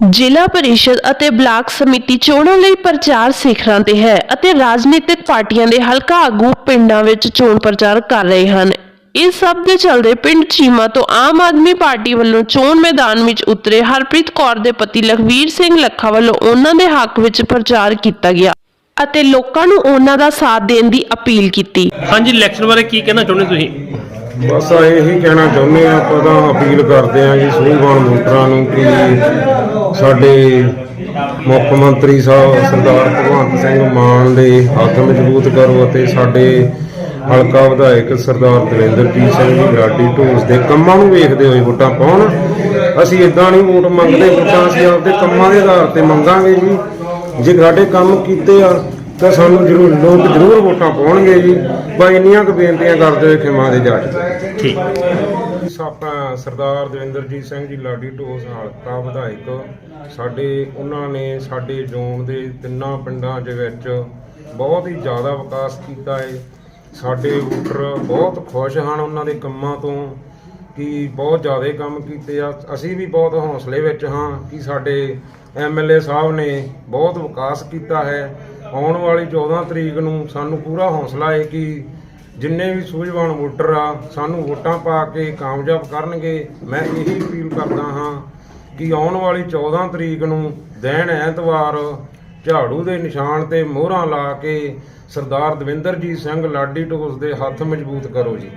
ਜ਼ਿਲ੍ਹਾ ਪਰਿਸ਼ਦ ਅਤੇ ਬਲਾਕ ਸਮਿਤੀ ਚੋਣਾਂ ਲਈ ਪ੍ਰਚਾਰ ਸਿਖਰਾਂ ਤੇ ਹੈ ਅਤੇ ਰਾਜਨੀਤਿਕ ਪਾਰਟੀਆਂ ਦੇ ਹਲਕਾ ਆਗੂ ਪਿੰਡਾਂ ਵਿੱਚ ਚੋਣ ਪ੍ਰਚਾਰ ਕਰ ਰਹੇ ਹਨ। ਇਸ ਸਭ ਦੇ ਚੱਲਦੇ ਪਿੰਡ ਚੀਮਾ ਤੋਂ ਆਮ ਆਦਮੀ ਪਾਰਟੀ ਵੱਲੋਂ ਚੋਣ ਮੈਦਾਨ ਵਿੱਚ ਉਤਰੇ ਹਰਪ੍ਰੀਤ ਕੌਰ ਦੇ ਪਤੀ ਲਖਵੀਰ ਸਿੰਘ ਲੱਖਾ ਵੱਲੋਂ ਉਹਨਾਂ ਦੇ ਹੱਕ ਵਿੱਚ ਪ੍ਰਚਾਰ ਕੀਤਾ ਗਿਆ ਅਤੇ ਲੋਕਾਂ ਨੂੰ ਉਹਨਾਂ ਦਾ ਸਾਥ ਦੇਣ ਦੀ ਅਪੀਲ ਕੀਤੀ। ਹਾਂਜੀ ਇਲੈਕਸ਼ਨ ਬਾਰੇ ਕੀ ਕਹਿਣਾ ਚਾਹੁੰਦੇ ਤੁਸੀਂ? ਬਸ ਇਹੀ ਕਹਿਣਾ ਚਾਹੁੰਦੇ ਆ ਆਪਾਂ ਤਾਂ ਅਪੀਲ ਕਰਦੇ ਆ ਜੀ ਸੂਝਵਾਨ ਵੋਟਰਾਂ ਨੂੰ ਕਿ ਸਾਡੇ ਮੁੱਖ ਮੰਤਰੀ ਸਾਹਿਬ ਸਰਦਾਰ ਭਗਵੰਤ ਸਿੰਘ ਮਾਨ ਦੇ ਹੱਥ ਮਜ਼ਬੂਤ ਕਰੋ ਅਤੇ ਸਾਡੇ ਹਲਕਾ ਵਿਧਾਇਕ ਸਰਦਾਰ ਦਵਿੰਦਰਜੀਤ ਸਿੰਘ ਜੀ ਗਰਾਡੀ ਢੋਸ ਦੇ ਕੰਮਾਂ ਨੂੰ ਵੇਖਦੇ ਹੋਏ ਵੋਟਾਂ ਪਾਉਣ। ਅਸੀਂ ਇਦਾਂ ਨਹੀਂ ਵੋਟ ਮੰਗਦੇ, ਵੋਟਾਂ ਅਸੀਂ ਆਪਦੇ ਕੰਮਾਂ ਦੇ ਆਧਾਰ ਤੇ ਮੰਗਾਂਗੇ ਜੀ। ਜੇ ਸਾਡੇ ਕੰਮ ਕੀਤੇ ਆ, ਤਾਂ ਸਾਨੂੰ ਜ਼ਰੂਰ ਲੋਕ ਜ਼ਰੂਰ ਵੋਟਾਂ ਪਾਉਣਗੇ ਜੀ। ਬਸ ਇੰਨੀਆਂ ਕੁ ਬੇਨਤੀਆਂ ਕਰਦੇ ਹੋਏ ਖਿਮਾ ਦੇ ਜੱਜ ਠੀਕ। ਸਾਪਾ ਸਰਦਾਰ ਦਵਿੰਦਰਜੀਤ ਸਿੰਘ ਜੀ ਲਾਡੀ ਢੋਸ ਹਲਕਾ ਵਿਧਾਇਕ ਸਾਡੇ ਉਹਨਾਂ ਨੇ ਸਾਡੇ ਜ਼ੋਨ ਦੇ ਤਿੰਨਾਂ ਪਿੰਡਾਂ ਦੇ ਵਿੱਚ ਬਹੁਤ ਹੀ ਜ਼ਿਆਦਾ ਵਿਕਾਸ ਕੀਤਾ ਹੈ ਸਾਡੇ ਵੋਟਰ ਬਹੁਤ ਖੁਸ਼ ਹਨ ਉਹਨਾਂ ਦੇ ਕੰਮਾਂ ਤੋਂ ਕਿ ਬਹੁਤ ਜ਼ਿਆਦਾ ਕੰਮ ਕੀਤੇ ਆ। ਅਸੀਂ ਵੀ ਬਹੁਤ ਹੌਸਲੇ ਵਿੱਚ ਹਾਂ ਕਿ ਸਾਡੇ ਐਮਐਲਏ ਸਾਹਿਬ ਨੇ ਬਹੁਤ ਵਿਕਾਸ ਕੀਤਾ ਹੈ। ਆਉਣ ਵਾਲੀ 14 ਤਰੀਕ ਨੂੰ ਸਾਨੂੰ ਪੂਰਾ ਹੌਸਲਾ ਹੈ ਕਿ ਜਿੰਨੇ ਵੀ ਸੂਝਵਾਨ ਵੋਟਰ ਆ, ਸਾਨੂੰ ਵੋਟਾਂ ਪਾ ਕੇ ਕਾਮਯਾਬ ਕਰਨਗੇ। ਮੈਂ ਇਹੀ ਅਪੀਲ ਕਰਦਾ ਹਾਂ ਕਿ ਆਉਣ ਵਾਲੀ 14 ਤਰੀਕ ਨੂੰ ਦਿਨ ਐਤਵਾਰ ਝਾੜੂ ਦੇ ਨਿਸ਼ਾਨ ਤੇ ਮੋਹਰਾਂ ਲਾ ਕੇ ਸਰਦਾਰ ਦਵਿੰਦਰਜੀਤ ਸਿੰਘ ਲਾਡੀ ਢੋਸ ਦੇ ਹੱਥ ਮਜ਼ਬੂਤ ਕਰੋ ਜੀ।